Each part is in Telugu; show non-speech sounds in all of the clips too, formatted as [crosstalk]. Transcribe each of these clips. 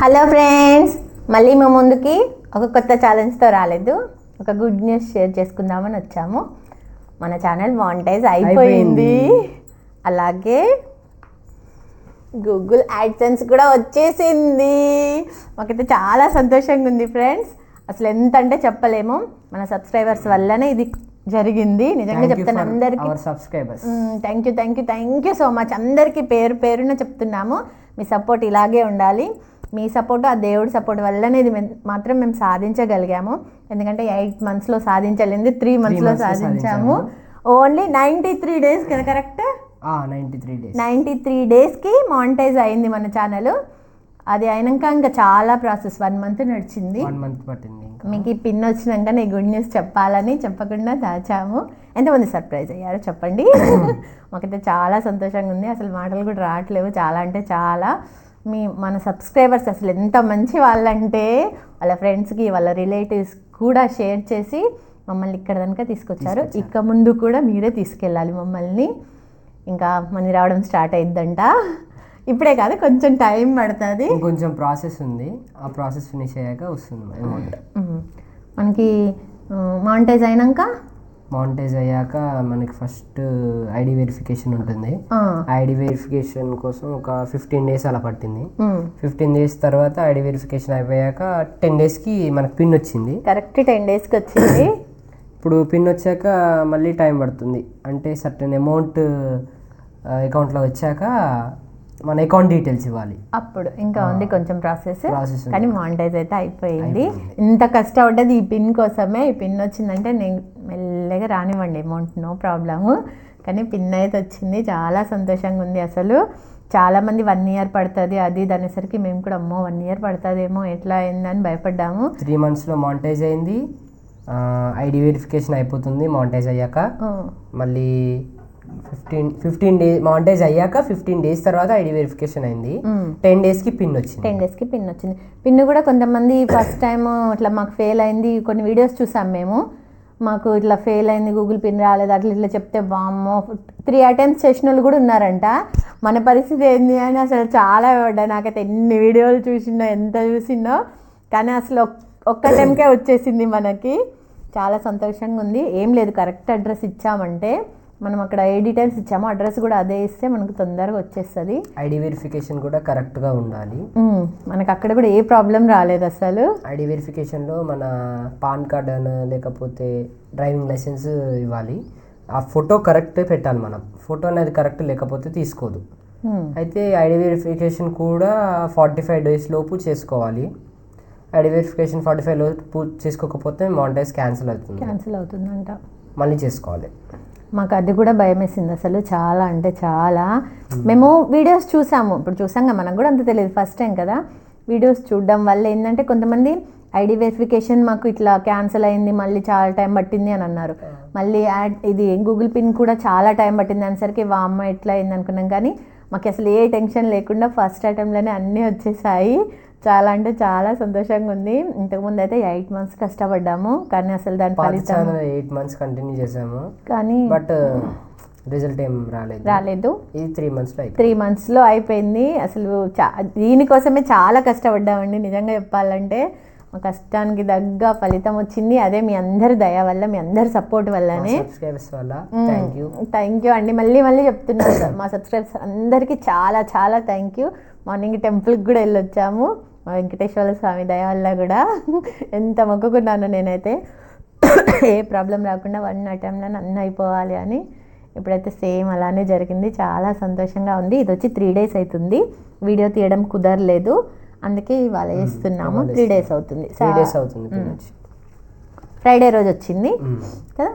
హలో ఫ్రెండ్స్ మళ్ళీ మేము ముందుకి ఒక కొత్త ఛాలెంజ్తో రాలేదు. ఒక గుడ్ న్యూస్ షేర్ చేసుకుందామని వచ్చాము. మన ఛానల్ మానిటైజ్ అయిపోయింది. అలాగే గూగుల్ యాడ్సెన్స్ కూడా వచ్చేసింది. మాకైతే చాలా సంతోషంగా ఉంది ఫ్రెండ్స్ అసలు ఎంత అంటే చెప్పలేము. మన సబ్స్క్రైబర్స్ వల్లనే ఇది జరిగింది. నిజంగా చెప్తాను అందరికీ subscribers thank you thank you thank you so much అందరికీ పేరు పేరున చెప్తున్నాము. మీ సపోర్ట్ ఇలాగే ఉండాలి. మీ సపోర్ట్ ఆ దేవుడి సపోర్ట్ వల్లనే ఇది మాత్రం మేము సాధించగలిగాము. ఎందుకంటే ఎయిట్ మంత్స్లో సాధించలేదు త్రీ మంత్స్లో సాధించాము. ఓన్లీ నైంటీ త్రీ డేస్ కదా correct? Ninety three days. Ninety three డేస్కి మానిటైజ్ అయింది మన ఛానల్. అది అయినాక ఇంకా చాలా ప్రాసెస్ వన్ మంత్ నడిచింది. వన్ మంత్ పట్టింది మీకు ఈ పిన్ వచ్చినాక నీ గుడ్ న్యూస్ చెప్పాలని చెప్పకుండా దాచాము. ఎంతమంది సర్ప్రైజ్ అయ్యారో చెప్పండి. [coughs] మాకైతే చాలా సంతోషంగా ఉంది. అసలు మాటలు కూడా రావట్లేవు. చాలా అంటే చాలా. మీ మన సబ్స్క్రైబర్స్ అసలు ఎంత మంచి వాళ్ళంటే వాళ్ళ ఫ్రెండ్స్కి వాళ్ళ రిలేటివ్స్ కూడా షేర్ చేసి మమ్మల్ని ఇక్కడ దాకా తీసుకొచ్చారు. ఇక ముందు కూడా మీరే తీసుకెళ్ళాలి మమ్మల్ని. ఇంకా మనీ రావడం స్టార్ట్ అయిద్దంట. ఇప్పుడే కాదు కొంచెం టైం పడుతుంది. ఇంకొంచెం ప్రాసెస్ ఉంది. ఆ ప్రాసెస్ ఫినిష్ అయ్యాక వస్తుంది అమౌంట్. మనకి మానిటైజ్ అయినాక మౌంటేజ్ అయ్యాక మనకి ఫస్ట్ ఐడి వెరిఫికేషన్ ఉంటుంది. ఐడి వెరిఫికేషన్ కోసం ఒక ఫిఫ్టీన్ డేస్ అలా పట్టింది. ఫిఫ్టీన్ డేస్ తర్వాత ఐడి వెరిఫికేషన్ అయిపోయాక టెన్ డేస్కి మనకు పిన్ వచ్చింది. కరెక్ట్ టెన్ డేస్కి వచ్చింది. [coughs] ఇప్పుడు పిన్ వచ్చాక మళ్ళీ టైం పడుతుంది. అంటే సర్టెన్ అమౌంట్ అకౌంట్లో వచ్చాక మన అకౌంట్ డీటెయిల్స్ ఇవ్వాలి. అప్పుడు ఇంకా ఉంది కొంచెం ప్రాసెస్ ప్రాసెస్ కానీ మానిటైజ్ అయితే అయిపోయింది. ఇంత కష్టపడ్డది ఈ పిన్ కోసమే. ఈ పిన్ వచ్చిందంటే నేను మెల్లగా రానివ్వండి. అమౌంట్ నో ప్రాబ్లము కానీ పిన్ అయితే వచ్చింది. చాలా సంతోషంగా ఉంది అసలు. చాలామంది వన్ ఇయర్ పడుతుంది. అది ఇది అనేసరికి మేము కూడా అమ్మో వన్ ఇయర్ పడుతుందేమో ఎట్లా అయిందని భయపడ్డాము. త్రీ మంత్స్లో మానిటైజ్ అయింది. ఐడి వెరిఫికేషన్ అయిపోతుంది మానిటైజ్ అయ్యాక. మళ్ళీ ఫిఫ్టీన్ ఫిఫ్టీన్ డే మానిటైజ్ అయ్యాక ఫిఫ్టీన్ డేస్ తర్వాత ఐడి వెరిఫికేషన్ అయింది. టెన్ డేస్కి పిన్ వచ్చింది. టెన్ డేస్కి పిన్ వచ్చింది. పిన్ కూడా కొంతమంది ఫస్ట్ టైం ఇట్లా మాకు ఫెయిల్ అయింది. కొన్ని వీడియోస్ చూసాం మేము. మాకు ఇట్లా ఫెయిల్ అయింది గూగుల్ పిన్ రాలేదు అట్లా ఇట్లా చెప్తే బామ్మో త్రీ అటెంప్ట్స్ చేసిన వాళ్ళు కూడా ఉన్నారంట. మన పరిస్థితి ఏంది అని అసలు చాలా పడ్డా నాకైతే ఎన్ని వీడియోలు చూసినో ఎంత చూసినో. కానీ అసలు ఒక్- ఒక్క టైంకే వచ్చేసింది మనకి. చాలా సంతోషంగా ఉంది. ఏం లేదు కరెక్ట్ అడ్రస్ ఇచ్చామంటే మనం అక్కడ ఏ డీటెయిల్స్ ఇచ్చామో అడ్రస్ కూడా అదే ఇస్తే మనకు తొందరగా వచ్చేస్తుంది. ఐడి వెరిఫికేషన్ కూడా కరెక్ట్గా ఉండాలి. మనకు అక్కడ కూడా ఏ ప్రాబ్లం రాలేదు అసలు. ఐడి వెరిఫికేషన్లో మన పాన్ కార్డ్ అని లేకపోతే డ్రైవింగ్ లైసెన్స్ ఇవ్వాలి. ఆ ఫోటో కరెక్ట్ పెట్టాలి మనం. ఫోటో అనేది కరెక్ట్ లేకపోతే తీసుకోదు. అయితే ఐడి వెరిఫికేషన్ కూడా ఫార్టీ ఫైవ్ డేస్ లోపు చేసుకోవాలి. ఐడి వెరిఫికేషన్ ఫార్టీ ఫైవ్ లోపు చేసుకోకపోతే మానిటైజ్ క్యాన్సిల్ అవుతుంది. క్యాన్సిల్ అవుతుందంట. మళ్ళీ చేసుకోవాలి. మాకు అది కూడా భయం వేసింది అసలు. చాలా అంటే చాలా. మేము. వీడియోస్ చూసాము. ఇప్పుడు చూసాం కదా మనకు కూడా అంత తెలియదు ఫస్ట్ టైం కదా. వీడియోస్ చూడడం వల్ల ఏంటంటే కొంతమంది ఐడి వెరిఫికేషన్ మాకు ఇట్లా క్యాన్సిల్ అయింది మళ్ళీ చాలా టైం పట్టింది అని అన్నారు. మళ్ళీ యాడ్ ఇది గూగుల్ పిన్ కూడా చాలా టైం పట్టింది అనేసరికి వామ్మ ఎట్లా అయింది అనుకున్నాం. కానీ మాకు అసలు ఏ టెన్షన్ లేకుండా ఫస్ట్ అటెంప్ట్లోనే అన్నీ వచ్చేసాయి. చాలా అంటే చాలా సంతోషంగా ఉంది. ఇంతకుముందు అయితే ఎయిట్ మంత్స్ కష్టపడ్డాము. కానీ అసలు దాని ఫలితం ఎయిట్ మంత్స్ కంటిన్యూ చేసాము. కానీ బట్ రిజల్ట్ ఏం రాలేదు. రాలేదు. ఇది త్రీ మంత్స్లో త్రీ మంత్స్లో అయిపోయింది. అసలు చా దీనికోసమే చాలా కష్టపడ్డామండి. నిజంగా చెప్పాలంటే మా కష్టానికి తగ్గ ఫలితం వచ్చింది. అదే మీ అందరి దయ వల్ల మీ అందరి సపోర్ట్ వల్లనే. Thank you. థ్యాంక్ యూ అండి. మళ్ళీ మళ్ళీ చెప్తున్నాను మా సబ్స్క్రైబర్స్ అందరికీ చాలా చాలా థ్యాంక్ యూ. మార్నింగ్ టెంపుల్కి కూడా వెళ్ళొచ్చాము. మా వెంకటేశ్వర స్వామి దయ వల్ల కూడా ఎంత మొక్కుకున్నాను నేనైతే. ఏ ప్రాబ్లం రాకుండా వన్ అటెంప్ట్లో అన్నీ అయిపోవాలి అని ఇప్పుడైతే సేమ్ అలానే జరిగింది. చాలా సంతోషంగా ఉంది. ఇది వచ్చి త్రీ డేస్ అవుతుంది వీడియో తీయడం కుదరలేదు. అందుకే ఇవాళ వేస్తున్నాము త్రీ డేస్ అవుతుంది. డేస్ అవుతుంది ఫ్రైడే రోజు వచ్చింది. కదా?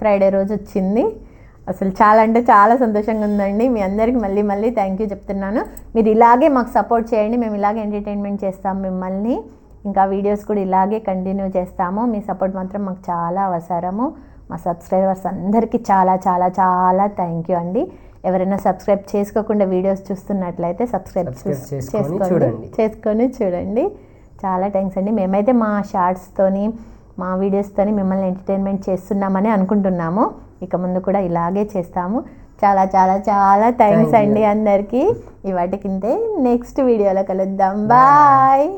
ఫ్రైడే రోజు వచ్చింది. అసలు చాలా అంటే చాలా సంతోషంగా ఉందండి. మీ అందరికి మళ్ళీ మళ్ళీ థ్యాంక్ యూ చెప్తున్నాను. మీరు ఇలాగే మాకు సపోర్ట్ చేయండి. మేము ఇలాగే ఎంటర్టైన్మెంట్ చేస్తాం మిమ్మల్ని. ఇంకా వీడియోస్ కూడా ఇలాగే కంటిన్యూ చేస్తాము. మీ సపోర్ట్ మాత్రం మాకు చాలా అవసరము. మా సబ్స్క్రైబర్స్ అందరికీ చాలా చాలా చాలా థ్యాంక్ యూ అండి. ఎవరైనా సబ్స్క్రైబ్ చేసుకోకుండా వీడియోస్ చూస్తున్నట్లయితే సబ్స్క్రైబ్ చేసుకోండి. చేసుకొని చూడండి. చాలా థ్యాంక్స్ అండి. మేమైతే మా షార్ట్స్తోని మా వీడియోస్తోని మిమ్మల్ని ఎంటర్టైన్మెంట్ చేస్తున్నామని అనుకుంటున్నాము. ఇక ముందు కూడా ఇలాగే చేస్తాము. చాలా చాలా చాలా థ్యాంక్స్. అండి అందరికి. ఇవాటికింతే నెక్స్ట్ వీడియోలో కలుద్దాం. బాయ్